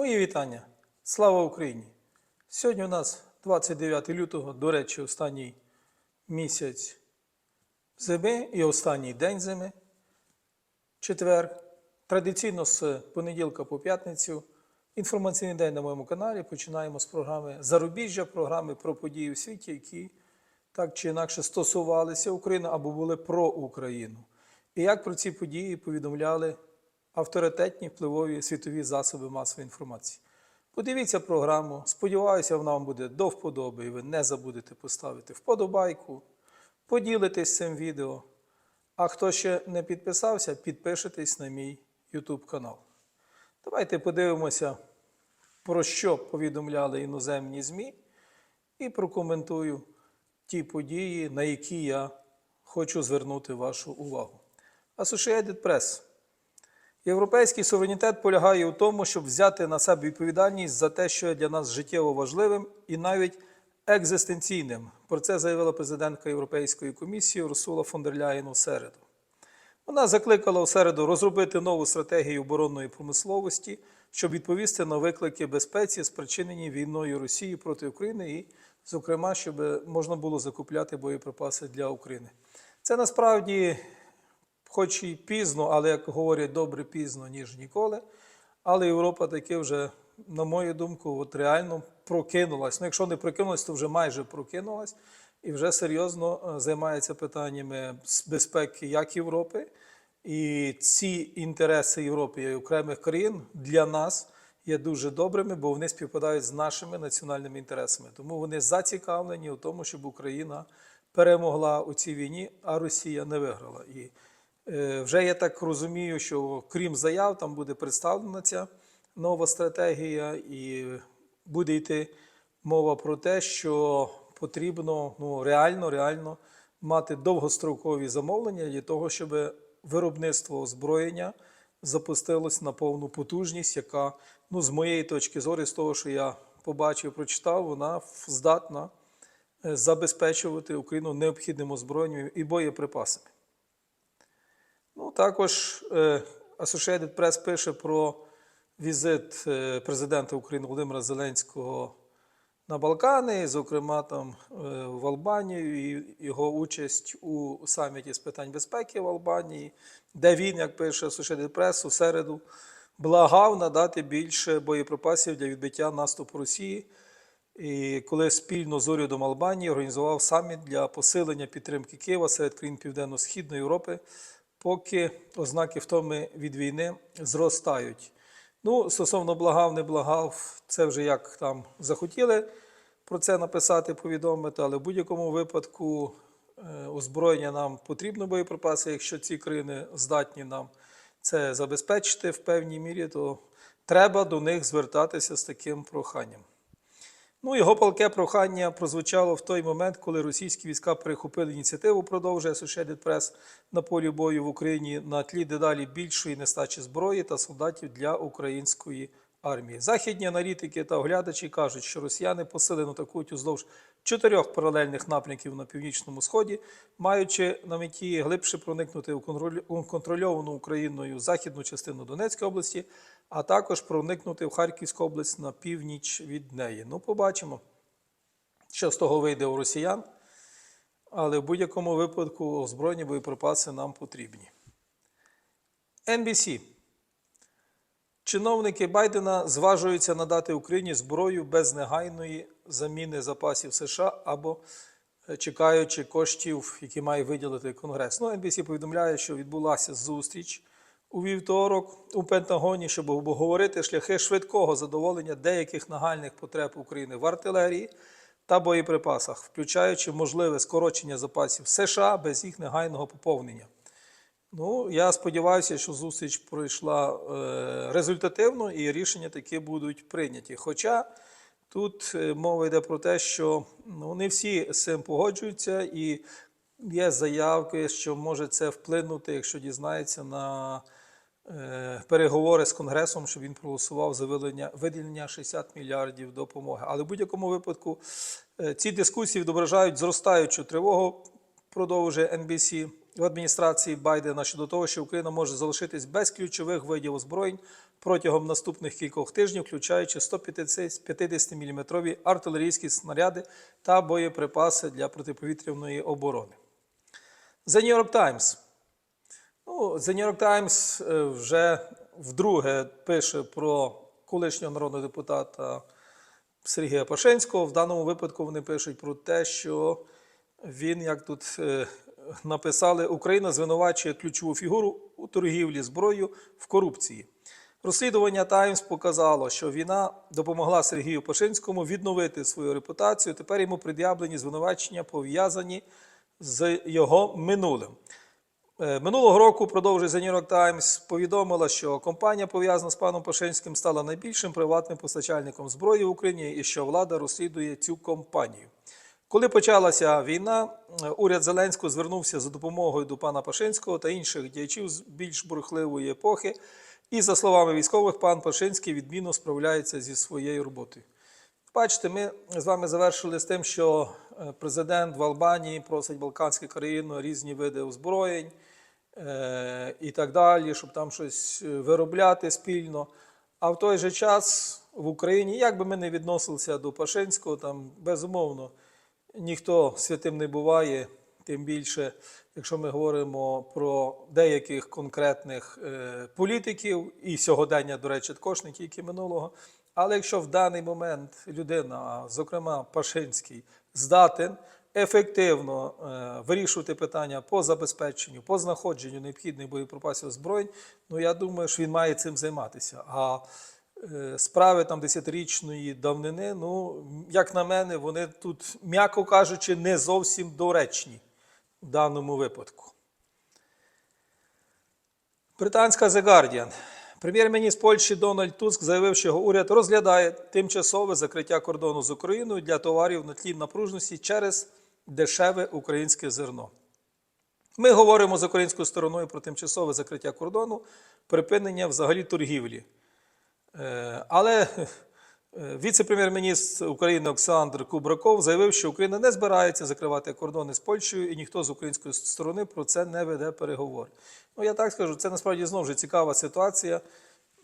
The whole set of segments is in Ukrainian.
Мої вітання. Слава Україні! Сьогодні у нас 29 лютого, до речі, останній місяць зими і останній день зими, четвер. Традиційно з понеділка по п'ятницю. Інформаційний день на моєму каналі. Починаємо з програми Зарубіжжя, програми про події у світі, які так чи інакше стосувалися України або були про Україну. І як про ці події повідомляли авторитетні впливові світові засоби масової інформації. Подивіться програму. Сподіваюся, вона вам буде до вподоби, і ви не забудете поставити вподобайку, поділитесь цим відео. А хто ще не підписався, підпишитесь на мій YouTube канал. Давайте подивимося, про що повідомляли іноземні ЗМІ, і прокоментую ті події, на які я хочу звернути вашу увагу. Associated Press. Європейський суверенітет полягає у тому, щоб взяти на себе відповідальність за те, що є для нас життєво важливим і навіть екзистенційним. Про це заявила президентка Європейської комісії Урсула фон дер Ляєн у середу. Вона закликала у середу розробити нову стратегію оборонної промисловості, щоб відповісти на виклики безпеці, спричинені війною Росії проти України, і, зокрема, щоб можна було закупляти боєприпаси для України. Це насправді, хоч і пізно, але як говорять, добре пізно, ніж ніколи. Але Європа таки вже, на мою думку, от реально прокинулась. Ну, якщо не прокинулась, то вже майже прокинулась і вже серйозно е, займається питаннями безпеки як Європи. І ці інтереси Європи і окремих країн для нас є дуже добрими, бо вони співпадають з нашими національними інтересами. Тому вони зацікавлені у тому, щоб Україна перемогла у цій війні, а Росія не виграла. І вже я так розумію, що крім заяв, там буде представлена ця нова стратегія, і буде йти мова про те, що потрібно ну, реально, реально мати довгострокові замовлення для того, щоб виробництво озброєння запустилось на повну потужність, яка, ну, з моєї точки зору, з того, що я побачив, прочитав, вона здатна е, забезпечувати Україну необхідним озброєнням і боєприпасами. Ну, також е, Associated Press пише про візит е, президента України Володимира Зеленського на Балкани, зокрема там е, в Албанію, і його участь у саміті з питань безпеки в Албанії, де він, як пише Associated Press, у середу благав надати більше боєприпасів для відбиття наступу Росії. І коли спільно з урядом Албанії організував саміт для посилення підтримки Києва серед країн Південно-Східної Європи, поки ознаки втоми від війни зростають. Ну, стосовно благав, не благав, це вже як там захотіли про це написати, повідомити, але в будь-якому випадку е, озброєння нам потрібно боєприпаси. Якщо ці країни здатні нам це забезпечити в певній мірі, то треба до них звертатися з таким проханням. Ну, його палке прохання прозвучало в той момент, коли російські війська перехопили ініціативу, продовжує Associated Press на полі бою в Україні на тлі дедалі більшої нестачі зброї та солдатів для української армії. Західні аналітики та оглядачі кажуть, що росіяни посилено атакують уздовж чотирьох паралельних напрямків на північному сході, маючи на меті глибше проникнути у контрольовану Україною західну частину Донецької області, а також проникнути в Харківську область на північ від неї. Ну, побачимо, що з того вийде у росіян. Але в будь-якому випадку озброєні боєприпаси нам потрібні. NBC. Чиновники Байдена зважуються надати Україні зброю без негайної заміни запасів США або е, чекаючи коштів, які має виділити Конгрес. Ну, NBC повідомляє, що відбулася зустріч у вівторок у Пентагоні, щоб обговорити шляхи швидкого задоволення деяких нагальних потреб України в артилерії та боєприпасах, включаючи можливе скорочення запасів США без їх негайного поповнення. Ну, я сподіваюся, що зустріч пройшла е, результативно і рішення такі будуть прийняті. Хоча тут е, мова йде про те, що ну, не всі з цим погоджуються, і є заявки, що може це вплинути, якщо дізнається на е, переговори з Конгресом, щоб він проголосував за виділення, виділення 60 мільярдів допомоги. Але в будь-якому випадку е, ці дискусії відображають зростаючу тривогу, продовжує NBC в адміністрації Байдена щодо того, що Україна може залишитись без ключових видів озброєнь протягом наступних кількох тижнів, включаючи 150 мм артилерійські снаряди та боєприпаси для протиповітряної оборони. The New York Times. Ну, The New York Times е, вже вдруге пише про колишнього народного депутата Сергія Пашинського. В даному випадку вони пишуть про те, що він, як тут е, написали, Україна звинувачує ключову фігуру у торгівлі зброєю в корупції. Розслідування Таймс показало, що війна допомогла Сергію Пашинському відновити свою репутацію. Тепер йому пред'явлені звинувачення пов'язані з його минулим. Е, Минулого року, продовжує The New York Times, повідомила, що компанія, пов'язана з паном Пашинським, стала найбільшим приватним постачальником зброї в Україні і що влада розслідує цю компанію. Коли почалася війна, уряд Зеленського звернувся за допомогою до пана Пашинського та інших діячів з більш бурхливої епохи. І, за словами військових, пан Пашинський відмінно справляється зі своєю роботою. Бачите, ми з вами завершили з тим, що е, президент в Албанії просить Балканську країну різні види озброєнь е, і так далі, щоб там щось е, виробляти спільно. А в той же час в Україні, як би ми не відносилися до Пашинського, там безумовно ніхто святим не буває, тим більше, якщо ми говоримо про деяких конкретних е, політиків, і сьогодення, до речі, також не тільки минулого. Але якщо в даний момент людина, зокрема Пашинський, здатен ефективно е, вирішувати питання по забезпеченню, по знаходженню необхідних боєприпасів озброєнь, ну я думаю, що він має цим займатися. А справи там десятирічної давнини, ну, як на мене, вони тут, м'яко кажучи, не зовсім доречні в даному випадку. Британська The Guardian. Прем'єр-міністр Польщі Дональд Туск заявив, що його уряд розглядає тимчасове закриття кордону з Україною для товарів на тлі напружності через дешеве українське зерно. Ми говоримо з українською стороною про тимчасове закриття кордону, припинення взагалі торгівлі. Е, Але е, віце-прем'єр-міністр України Олександр Кубраков заявив, що Україна не збирається закривати кордони з Польщею, і ніхто з української сторони про це не веде переговори. Ну, я так скажу, це насправді знову ж цікава ситуація.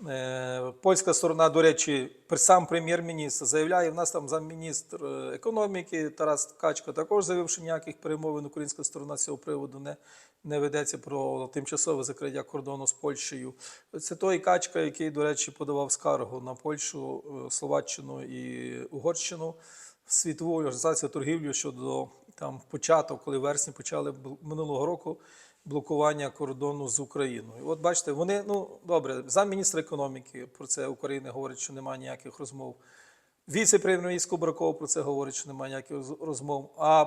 Е, Польська сторона, до речі, сам прем'єр-міністр заявляє, в нас там замміністр е, економіки Тарас Ткачко також заявив, що ніяких перемовин українська сторона з цього приводу не, не ведеться про тимчасове закриття кордону з Польщею. Це той Качка, який, до речі, подавав скаргу на Польщу, е, Словаччину і Угорщину в світову організацію торгівлі щодо там початок, коли вересні почали минулого року блокування кордону з Україною. От бачите, вони ну добре, замміністра економіки про це України говорить, що немає ніяких розмов. Віце-прем'єр-міністр Кубраков про це говорить, що немає ніяких розмов. А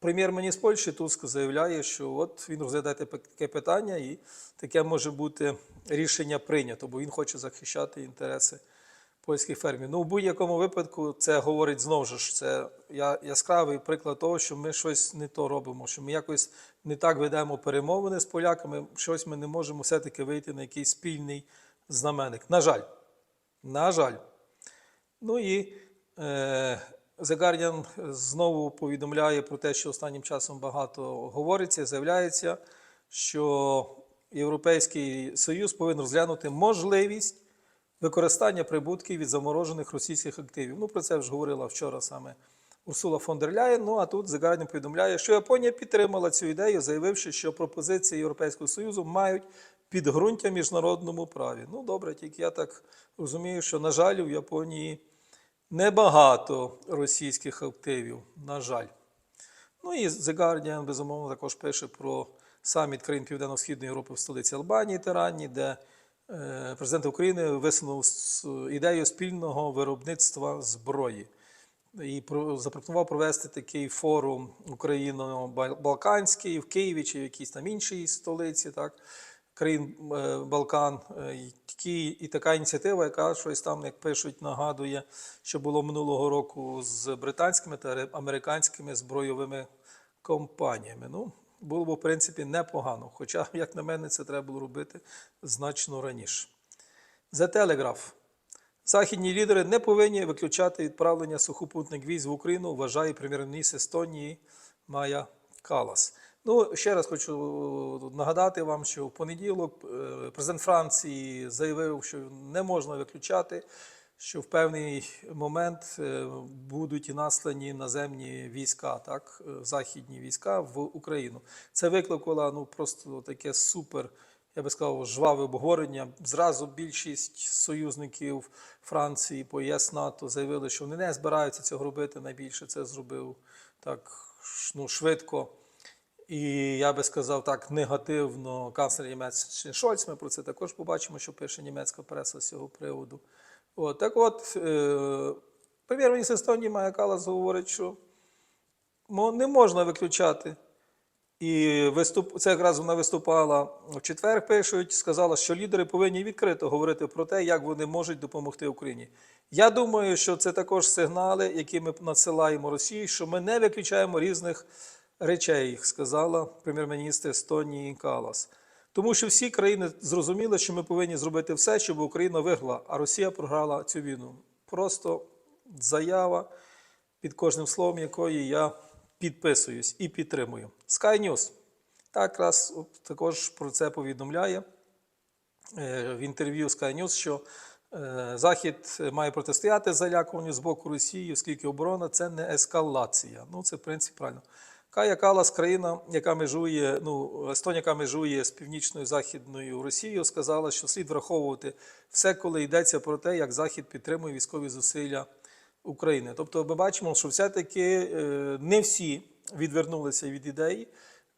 прем'єр-міністр Польщі Туск заявляє, що от він розглядає таке питання, і таке може бути рішення прийнято, бо він хоче захищати інтереси польських фермерів. Ну, в будь-якому випадку це говорить знову ж, це яскравий приклад того, що ми щось не то робимо, що ми якось не так ведемо перемовини з поляками, щось ми не можемо все-таки вийти на якийсь спільний знаменник. На жаль, на жаль. Ну і е, The Guardian знову повідомляє про те, що останнім часом багато говориться, заявляється, що Європейський Союз повинен розглянути можливість використання прибутків від заморожених російських активів. Ну, про це вже говорила вчора саме Урсула фон дер Ляєн. Ну а тут The повідомляє, що Японія підтримала цю ідею, заявивши, що пропозиції Європейського Союзу мають підґрунтя міжнародному праві. Ну, добре, тільки я так розумію, що, на жаль, у Японії небагато російських активів. На жаль. Ну і The Guardian, безумовно, також пише про саміт країн Південно-Східної Європи в столиці Албанії, Тирані, де е, президент України висунув ідею спільного виробництва зброї. І про- запропонував провести такий форум Україно-Балканський в Києві чи в якійсь там іншій столиці, так, країн е, Балкан. Е, і така ініціатива, яка щось там, як пишуть, нагадує, що було минулого року з британськими та американськими збройовими компаніями. Ну, було б, в принципі, непогано. Хоча, як на мене, це треба було робити значно раніше. The Telegraph. Західні лідери не повинні виключати відправлення сухопутних військ в Україну, вважає прем'єр-міністр Естонії Майя Калас. Ну, ще раз хочу нагадати вам, що в понеділок е, президент Франції заявив, що не можна виключати, що в певний момент е, будуть наслані наземні війська, так, е, західні війська в Україну. Це викликало ну, просто таке супер, я би сказав, жваве обговорення. Зразу більшість союзників Франції по ЄС НАТО заявили, що вони не збираються цього робити. Найбільше це зробив так ну, швидко. І я би сказав так негативно канцлер Німеччини Шольц. Ми про це також побачимо, що пише німецька преса з цього приводу. От, так от, е, прем'єр-міністр Естонії Майя Калас говорить, що не можна виключати. І виступ, це якраз вона виступала в четвер, пишуть, сказала, що лідери повинні відкрито говорити про те, як вони можуть допомогти Україні. Я думаю, що це також сигнали, які ми надсилаємо Росії, що ми не виключаємо різних речей, сказала прем'єр-міністр Естонії Калас. Тому що всі країни зрозуміли, що ми повинні зробити все, щоб Україна виграла, а Росія програла цю війну. Просто заява, під кожним словом якої я підписуюсь і підтримую. Sky News так також про це повідомляє е, в інтерв'ю Sky News, що е, Захід має протистояти залякуванню з боку Росії, оскільки оборона це не ескалація. Ну, це в принципі правильно. Кая Калас, країна, яка межує, ну, Естонія, яка межує з північною західною Росією, сказала, що слід враховувати все, коли йдеться про те, як Захід підтримує військові зусилля України. Тобто, ми бачимо, що все-таки е, не всі відвернулися від ідеї.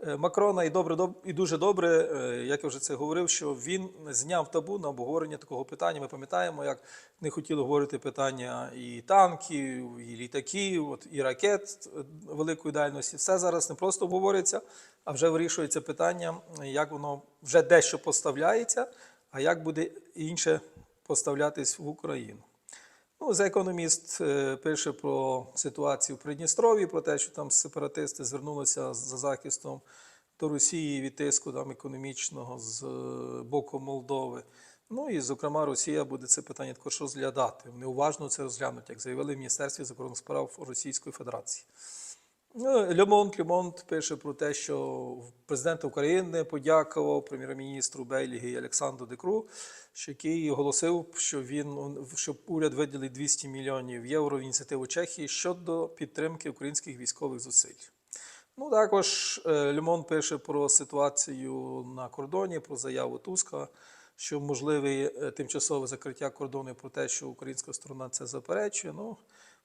Е, Макрона і добре доб- і дуже добре, е, як я вже це говорив, що він зняв табу на обговорення такого питання. Ми пам'ятаємо, як не хотіли говорити питання і танків, і літаків, от, і ракет е, великої дальності. Все зараз не просто обговорюється, а вже вирішується питання, як воно вже дещо поставляється, а як буде інше поставлятись в Україну. Ну, The Economist е, пише про ситуацію в Придністров'ї, про те, що там сепаратисти звернулися за захистом до Росії від тиску там, економічного з е, боку Молдови. Ну і, зокрема, Росія буде це питання також розглядати. Вони уважно це розглянуть, як заявили в Міністерстві закордонних справ Російської Федерації. Ну, Лемонт Лемонт пише про те, що президент України подякував прем'єр-міністру Бельгії Олександру Декру, який оголосив, що він що уряд виділить 200 мільйонів євро в ініціативу Чехії щодо підтримки українських військових зусиль. Ну, також е, Лемон пише про ситуацію на кордоні, про заяву Туска, що можливе тимчасове закриття кордону, про те, що українська сторона це заперечує. Ну,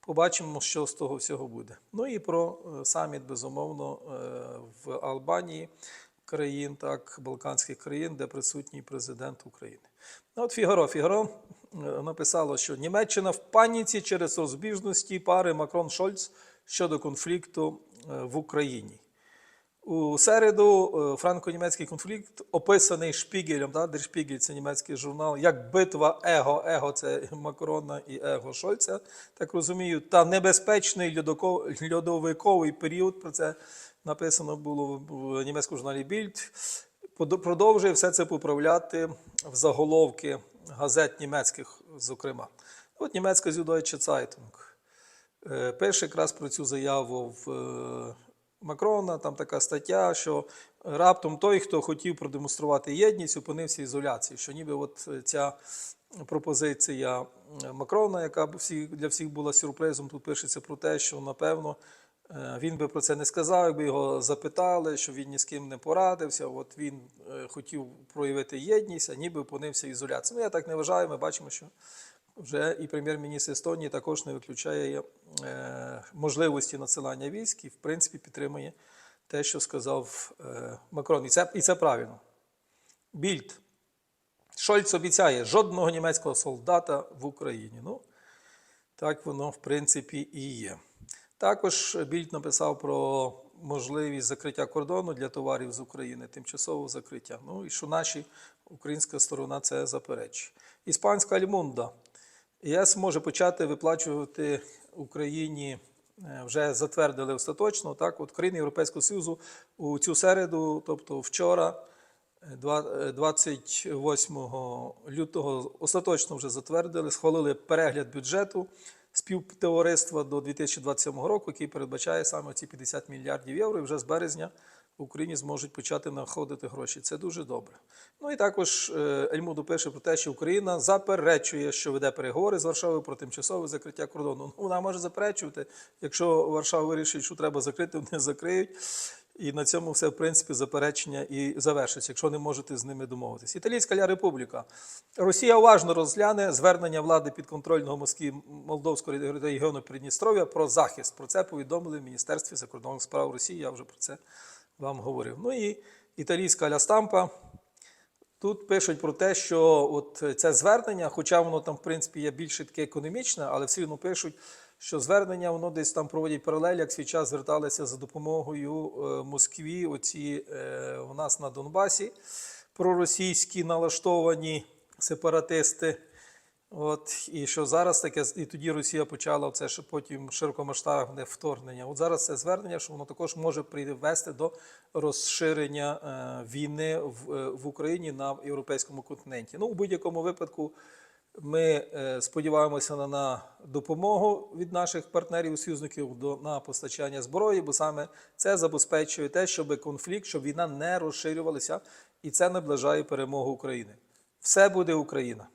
побачимо, що з того всього буде. Ну і про е, саміт, безумовно, е, в Албанії країн, так, Балканських країн, де присутній президент України. Ну, от Фігаро. Фігаро е, написало, що Німеччина в паніці через розбіжності пари Макрон-Шольц щодо конфлікту в Україні. У середу е, франко-німецький конфлікт описаний Шпігелем, да, Der Spiegel – це німецький журнал, як битва его, его це Макрона і его Шольца, так розумію, та небезпечний льодовиковий період. Про це написано було в німецькому журналі Більд. Продовжує все це поправляти в заголовки газет німецьких, зокрема. От німецька Süddeutsche Zeitung. Е, Пише якраз про цю заяву в е, Макрона, там така стаття, що раптом той, хто хотів продемонструвати єдність, опинився в ізоляції. Що ніби от е, ця пропозиція е, Макрона, яка для всіх була сюрпризом, тут пишеться про те, що напевно е, він би про це не сказав, якби його запитали, що він ні з ким не порадився. От він е, хотів проявити єдність, а ніби опинився в ізоляції. Ну, я так не вважаю, ми бачимо, що вже і прем'єр-міністр Естонії також не виключає е, можливості надсилання військ і, в принципі, підтримує те, що сказав е, Макрон. І це, і це правильно. Більд. Шольц обіцяє жодного німецького солдата в Україні. Ну, так воно, в принципі, і є. Також Більд написав про можливість закриття кордону для товарів з України, тимчасового закриття. Ну і що наші українська сторона це заперечує. Іспанська Альмунда. ЄС може почати виплачувати Україні. е, Вже затвердили остаточно. Так, от країни Європейського Союзу у цю середу, тобто вчора, е, два- е, 28 лютого, остаточно вже затвердили, схвалили перегляд бюджету співтовариства до 2027 року, який передбачає саме ці 50 мільярдів євро. І вже з березня в Україні зможуть почати знаходити гроші. Це дуже добре. Ну і також е, Ельмуду пише про те, що Україна заперечує, що веде переговори з Варшавою про тимчасове закриття кордону. Ну, вона може заперечувати, якщо Варшава вирішить, що треба закрити, вони закриють. І на цьому все, в принципі, заперечення і завершиться, якщо не можете з ними домовитися. Італійська Ля Републіка. Росія уважно розгляне звернення влади підконтрольного Москві Молдовського регіону Придністров'я про захист. Про це повідомили в Міністерстві закордонних справ Росії. Я вже про це вам говорив. Ну і італійська Ля Стампа. Тут пишуть про те, що от це звернення, хоча воно там, в принципі, є більше таке економічне, але все одно пишуть, що звернення воно десь там проводять паралель, як свій час зверталися за допомогою е, Москві, оці е, у нас на Донбасі проросійські налаштовані сепаратисти. От, і що зараз таке, і тоді Росія почала це ще потім широкомасштабне вторгнення. От зараз це звернення, що воно також може привести до розширення е, війни в, е, в Україні на європейському континенті. Ну, у будь-якому випадку ми е, сподіваємося на, на допомогу від наших партнерів, союзників до на постачання зброї, бо саме це забезпечує те, щоб конфлікт, щоб війна не розширювалася, і це наближає перемогу України. Все буде Україна.